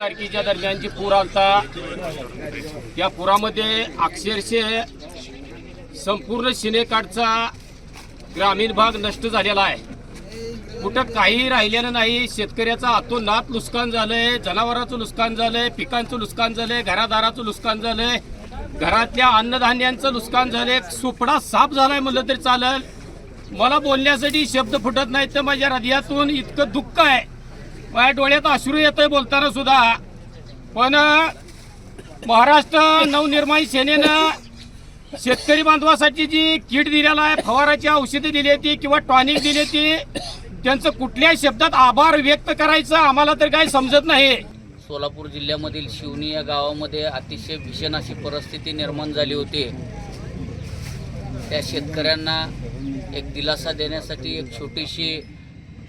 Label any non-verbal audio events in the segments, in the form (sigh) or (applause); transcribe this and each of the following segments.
तारखेच्या दरम्यान जी पूर आलता. त्या पुरामध्ये अक्षरशः संपूर्ण सिनेकाठचा ग्रामीण भाग नष्ट झालेला आहे. कुठं काही राहिलेलं नाही शेतकऱ्याचं आतोनात नुकसान झालंय जनावरांचं नुकसान झालंय पिकांचं नुकसान झालंय घरादाराचं नुकसान झालंय घरातल्या अन्नधान्यांचं नुकसान झालंय सुपडा साफ झालाय म्हणलं तरी चालेल. मला बोलण्यासाठी शब्द फुटत नाही तर माझ्या हृदयातून इतकं दुःख आहे. माझ्या डोळ्यात अश्रू येतोय बोलताना सुद्धा. पण महाराष्ट्र नवनिर्माण सेनेनं शेतकरी बांधवासाठी जी किट दिलेला आहे फवाराची औषधं दिली होती किंवा टॉनिक दिली होती त्यांचं कुठल्याही शब्दात आभार व्यक्त करायचं आम्हाला तर काही समजत नाही. सोलापूर जिल्ह्यामधील शिवणी या गावामध्ये अतिशय भीषण अशी परिस्थिती निर्माण झाली होती. त्या शेतकऱ्यांना एक दिलासा देण्यासाठी एक छोटीशी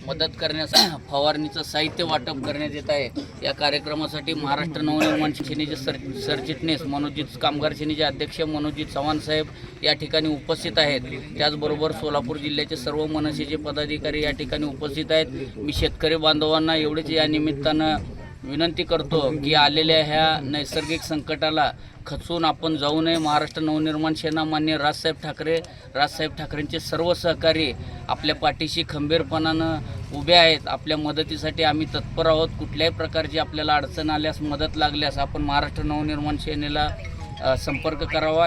मदत करण्यास (clears throat) फवारणीचं साहित्य वाटप करण्यात येत आहे. या कार्यक्रमासाठी महाराष्ट्र नवनिर्माण सेनेचे सर सरचिटणीस मनोजित कामगार सेनेचे अध्यक्ष मनोजित चव्हाण साहेब या ठिकाणी उपस्थित आहेत. त्याचबरोबर सोलापूर जिल्ह्याचे सर्व मनसेचे पदाधिकारी या ठिकाणी उपस्थित आहेत. मी शेतकरी बांधवांना एवढेच या निमित्तानं विनंती करतो की आलेल्या ह्या नैसर्गिक संकटाला खचून आपण जाऊ नये. महाराष्ट्र नवनिर्माण सेना मान्य राजसाहेब ठाकरे राजसाहेब ठाकरेंचे सर्व सहकारी आपल्या पाठीशी खंबीरपणानं उभे आहेत. आपल्या मदतीसाठी आम्ही तत्पर आहोत. कुठल्याही प्रकारची आपल्याला अडचण आल्यास मदत लागल्यास आपण महाराष्ट्र नवनिर्माण सेनेला संपर्क करावा.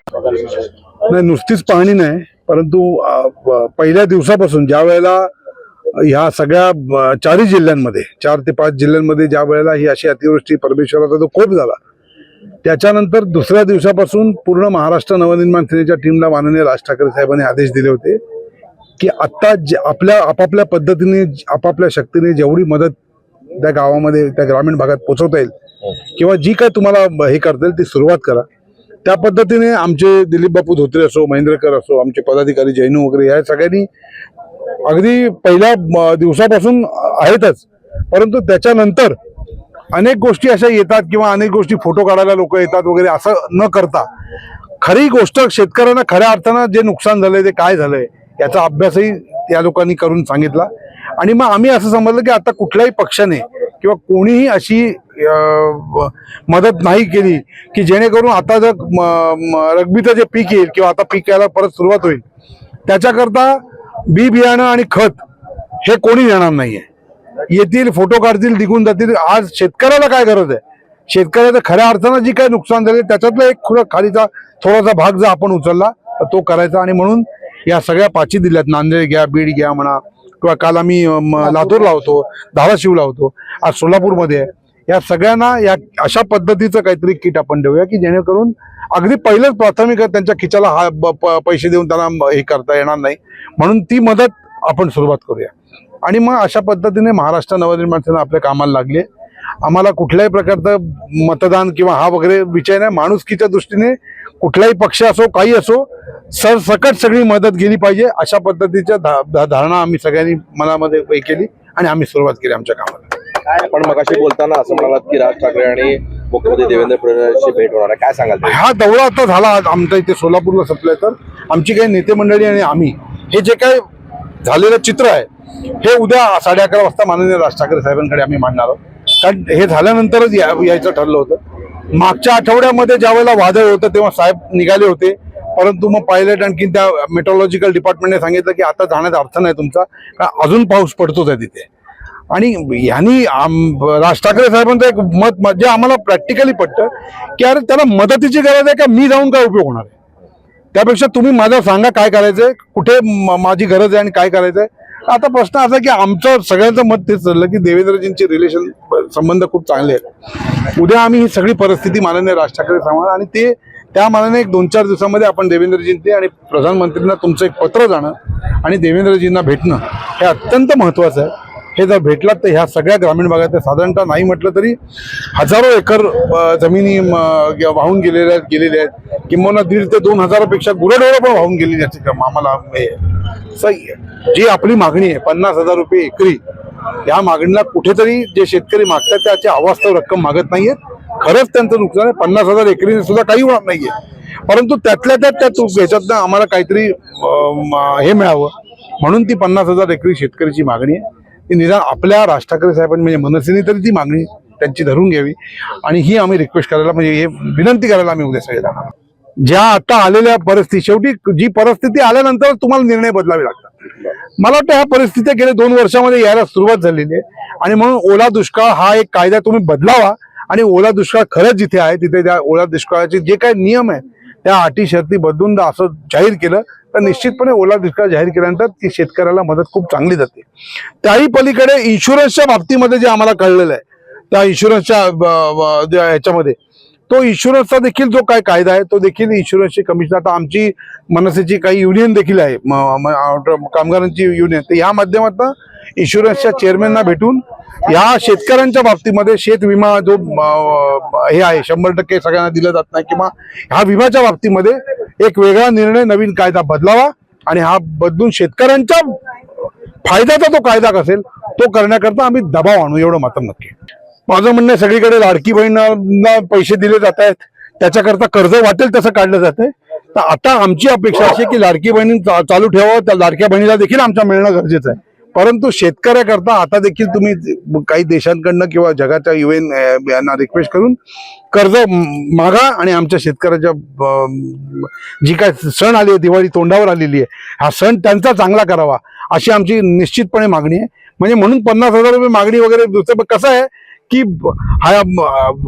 नाही नुसतीच पाहणी नाही परंतु पहिल्या दिवसापासून ज्या वेळेला ह्या सगळ्या चारही जिल्ह्यांमध्ये चार ते पाच जिल्ह्यांमध्ये ज्या वेळेला ही अशी अतिवृष्टी परमेश्वराचा जो कोप झाला त्याच्यानंतर दुसऱ्या दिवसापासून पूर्ण महाराष्ट्र नवनिर्माण सेनेच्या टीमला माननीय राज ठाकरे साहेबांनी आदेश दिले होते की आत्ता जे आपल्या आपापल्या पद्धतीने आपापल्या शक्तीने जेवढी मदत त्या गावामध्ये त्या ग्रामीण भागात पोहोचवता येईल किंवा जी काय तुम्हाला हे करता येईल ती सुरुवात करा. त्या पद्धतीने आमचे दिलीप बापू धोत्रे असो महेंद्रकर असो आमचे पदाधिकारी जैनू वगैरे या सगळ्यांनी अगदी पहिल्या दिवसापासून आहेतच. परंतु त्याच्यानंतर अनेक गोष्टी अशा येतात किंवा अनेक गोष्टी फोटो काढायला लोक येतात वगैरे असं न करता. खरी गोष्ट शेतकऱ्यांना खऱ्या अर्थानं जे नुकसान झालंय ते काय झालंय याचा अभ्यासही त्या लोकांनी करून सांगितला. आणि मग आम्ही असं समजलं की आता कुठल्याही पक्षाने किंवा कोणीही अशी मदत नाही केली की जेणेकरून आता जर म- जे पीक येईल किंवा आता पीक यायला परत सुरुवात होईल त्याच्याकरता बी बियाणं आणि खत हे कोणी देणार नाहीये. येतील फोटो काढतील निघून जातील. आज शेतकऱ्याला काय गरज आहे? शेतकऱ्याचं खऱ्या अर्थानं जी काही नुकसान झाले त्याच्यातलं एक खुलं खालीचा थोडासा भाग जर आपण उचलला तो करायचा. आणि म्हणून या सगळ्या पाचही दिल्यात. नांदेड घ्या बीड घ्या म्हणा किंवा काल आम्ही लातूरला होतो धाराशिवला होतो आज सोलापूरमध्ये. या सगळ्यांना या अशा पद्धतीचं काहीतरी किट आपण देऊया की जेणेकरून अगदी पहिलेच प्राथमिक त्यांच्या खिचाला हा पैसे देऊन त्यांना हे करता येणार नाही. म्हणून ती मदत आपण सुरुवात करूया. आणि मग अशा पद्धतीने महाराष्ट्र नवनिर्माण सेना आपल्या कामाला लागली आम्हाला कुठल्याही प्रकारचं मतदान किंवा हा वगैरे विषय नाही. माणुसकीच्या दृष्टीने कुठलाही पक्ष असो काही असो सरसकट सगळी मदत गेली पाहिजे. अशा पद्धतीच्या धा- धारणा आम्ही सगळ्यांनी मनामध्ये केली आणि आम्ही सुरुवात केली आमच्या कामाला. आपण मगाशी बोलताना असं म्हणालात की राज ठाकरे आणि मुख्यमंत्री देवेंद्र फडणवीसची भेट होणार आहे. काय सांगाल? हा दौरा आता झाला आमच्या इथे सोलापूरला संपलाय तर आमची काही नेते मंडळी आणि आम्ही हे जे काय झालेलं चित्र आहे हे उद्या साडे अकरा वाजता माननीय राज ठाकरे साहेबांकडे आम्ही मांडणार आहोत. कारण हे झाल्यानंतरच या- यायचं ठरलं होतं. मागच्या आठवड्यामध्ये ज्या वेळेला वादळ होतं तेव्हा साहेब निघाले होते. परंतु मग पायलट आणखी त्या मेट्रोलॉजिकल डिपार्टमेंटने सांगितलं की आता जाण्याचा अर्थ नाही तुमचा. कारण अजून पाऊस पडतोच आहे तिथे. आणि ह्यांनी राज ठाकरे साहेबांचं एक मत जे आम्हाला प्रॅक्टिकली पटतं की अरे त्याला मदतीची गरज आहे का? मी जाऊन काय उपयोग होणार आहे? त्यापेक्षा तुम्ही माझा सांगा काय करायचंय कुठे माझी गरज आहे आणि काय करायचंय. आता प्रश्न असा की आमचं सगळ्यांचं मत तेच चाललं की देवेंद्रजींचे रिलेशन संबंध खूप चांगले आहेत. उद्या आम्ही ही सगळी परिस्थिती माननीय राज ठाकरे सांभाळ आणि ते त्या मानाने एक दोन चार दिवसामध्ये आपण देवेंद्रजींचे आणि प्रधानमंत्रींना तुमचं एक पत्र जाणं आणि देवेंद्रजींना भेटणं हे अत्यंत महत्त्वाचं आहे. हे जर भेटलात तर ह्या सगळ्या ग्रामीण भागात साधारणतः नाही म्हटलं तरी हजारो एकर जमिनी म, वाहून गेलेल्या आहेत गेलेल्या आहेत. किंवा दीड ते दोन हजारापेक्षा गुरढोरं पण वाहून गेलेली आहेत. आम्हाला हे. जी आपली मागणी आहे पन्नास हजार रुपये एकरी. या मागणीला कुठेतरी जे शेतकरी मागतात त्याची अवास्तव रक्कम मागत नाहीयेत. खरंच त्यांचं नुकसान आहे. पन्नास हजार एकरीने सुद्धा काही होणार नाहीये. परंतु त्यातल्या त्यात त्या तू- ह्याच्यातनं आम्हाला काहीतरी हे मिळावं. म्हणून ती पन्नास हजार एकरी शेतकरीची मागणी आहे. ती निदान आपल्या राज ठाकरे साहेबांनी म्हणजे मनसेने तरी ती मागणी त्यांची धरून घ्यावी. आणि ही आम्ही रिक्वेस्ट करायला म्हणजे हे विनंती करायला आम्ही उद्या सगळे जाणार ज्या आता आलेल्या परिस्थिती शेवटी जी परिस्थिती आल्यानंतर तुम्हाला निर्णय बदलावे लागतात. मला वाटतं ह्या परिस्थिती गेल्या दोन वर्षामध्ये यायला सुरुवात झालेली आहे. आणि म्हणून ओला दुष्काळ हा एक कायदा तुम्ही बदलावा आणि ओला दुष्काळ खरंच जिथे आहे तिथे त्या ओला दुष्काळाचे जे काही नियम आहे त्या अटी शर्ती बदलून असं जाहीर केलं तर निश्चितपणे ओला दुष्काळ जाहीर केल्यानंतर ती शेतकऱ्याला मदत खूप चांगली जाते. त्याही पलीकडे इन्शुरन्सच्या बाबतीमध्ये जे आम्हाला कळलेलं आहे त्या इन्शुरन्सच्या ह्याच्यामध्ये तो इन्शुरन्सचा देखील जो काय कायदा आहे तो देखील इन्शुरन्सची कमिशन आता आमची मनसेची काही युनियन देखील आहे म- कामगारांची युनियन तर या माध्यमातून इन्शुरन्सच्या चेअरमॅनना भेटून या शेतकऱ्यांच्या बाबतीमध्ये शेत विमा जो हे आहे शंभर टक्के सगळ्यांना दिला जात नाही किंवा ह्या विम्याच्या बाबतीमध्ये एक वेगळा निर्णय नवीन कायदा बदलावा आणि हा बदलून शेतकऱ्यांच्या फायद्याचा तो कायदा कसेल तो करण्याकरता आम्ही दबाव आणू एवढं मात्र नक्की. माझं म्हणणं सगळीकडे लाडकी बहिणींना पैसे दिले जात आहेत त्याच्याकरता कर्ज वाटेल तसं काढलं जात आहे तर आता आमची अपेक्षा अशी आहे की लाडकी बहिणी चालू ठेवावं त्या लाडक्या बहिणीला देखील आमच्या मिळणं गरजेचं आहे. परंतु शेतकऱ्याकरता आता देखील तुम्ही काही देशांकडनं किंवा जगाच्या युएन यांना रिक्वेस्ट करून कर्ज मागा आणि आमच्या शेतकऱ्याच्या जी काय सण आली आहे दिवाळी तोंडावर आलेली आहे हा सण त्यांचा चांगला करावा अशी आमची निश्चितपणे मागणी आहे. म्हणजे म्हणून पन्नास हजार रुपये मागणी वगैरे दुसरं कसं आहे की हा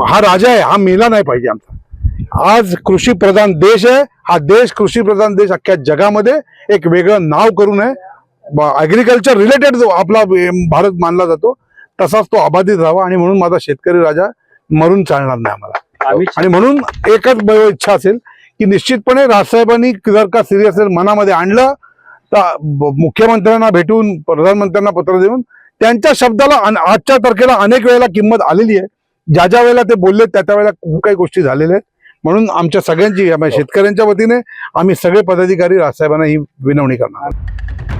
हा राजा आहे हा मेला नाही पाहिजे आमचा. आज कृषी प्रधान देश आहे हा देश कृषी प्रधान देश अख्ख्या जगामध्ये एक वेगळं नाव करून आहे. ऍग्रिकल्चर रिलेटेड जो आपला भारत मानला जातो तसाच तो अबाधित राहावा आणि म्हणून माझा शेतकरी राजा मरून चालणार नाही आम्हाला. आणि म्हणून एकच इच्छा असेल की निश्चितपणे राजसाहेबांनी जर का सिरियस मनामध्ये आणलं तर मुख्यमंत्र्यांना भेटून प्रधानमंत्र्यांना पत्र देऊन त्यांच्या शब्दाला आजच्या तारखेला अनेक वेळेला किंमत आलेली आहे. ज्या ज्या वेळेला ते बोलले त्या त्या वेळेला खूप काही गोष्टी झालेल्या आहेत. म्हणून आमच्या सगळ्यांची म्हणजे शेतकऱ्यांच्या वतीने आम्ही सगळे पदाधिकारी राजसाहेबांना ही विनवणी करणार